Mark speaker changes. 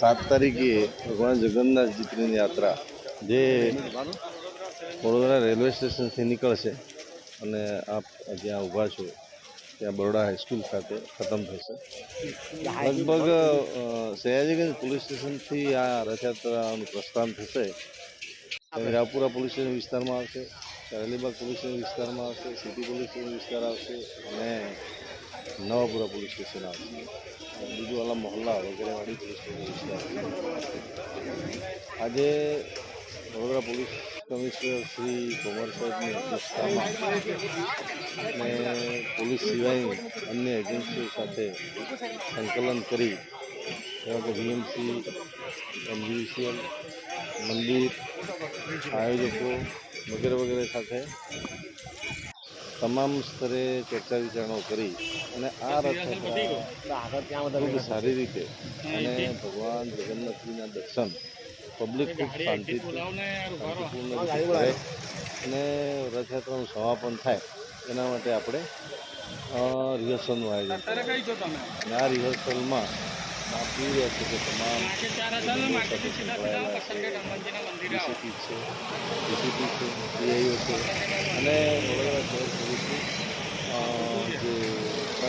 Speaker 1: સાત તારીખે ભગવાન જગન્નાથજીની યાત્રા જે વડોદરા રેલવે સ્ટેશનથી નીકળશે અને આપ જ્યાં ઊભા છો, ત્યાં બરોડા હાઈસ્કૂલ ખાતે ખતમ થશે. લગભગ સયાજીગંજ પોલીસ સ્ટેશનથી આ રથયાત્રાનું પ્રસ્થાન થશે. રાપુરા પોલીસ સ્ટેશન વિસ્તારમાં આવશે અલીબાગ પોલીસ સ્ટેશન વિસ્તારમાં આવશે, સિટી પોલીસ સ્ટેશન વિસ્તાર આવશે અને નવાપુરા પોલીસ સ્ટેશન આવશે. અને મહોલ્લા વાલા મોહલ્લા વગેરે વાળી પોલીસ સ્ટેશન આજે વડોદરા પોલીસ કમિશનર શ્રી કુંવર સાહેબની અધ્યક્ષતામાં અને પોલીસ સિવાયની અન્ય એજન્સીઓ સાથે સંકલન કરી જેવા કે વીએમસી એમજીવીસીએલ મંદિર, આયોજકો વગેરે વગેરે સાથે તમામ સ્તરે ચર્ચા વિચારણાઓ કરી અને આ રથયાત્રા ખૂબ સારી રીતે અને ભગવાન જગન્નાથજીના દર્શન પબ્લિક ખૂબ શાંતિપૂર્ણ કરે અને રથયાત્રાનું સમાપન થાય એના માટે આપણે રિહર્સલનું આયોજન અને આ રિહર્સલમાં આપ રહ્યા છો કે તમામ ડીસીપી છે ડીસીપી છે ડીઆઈઓ છે. અને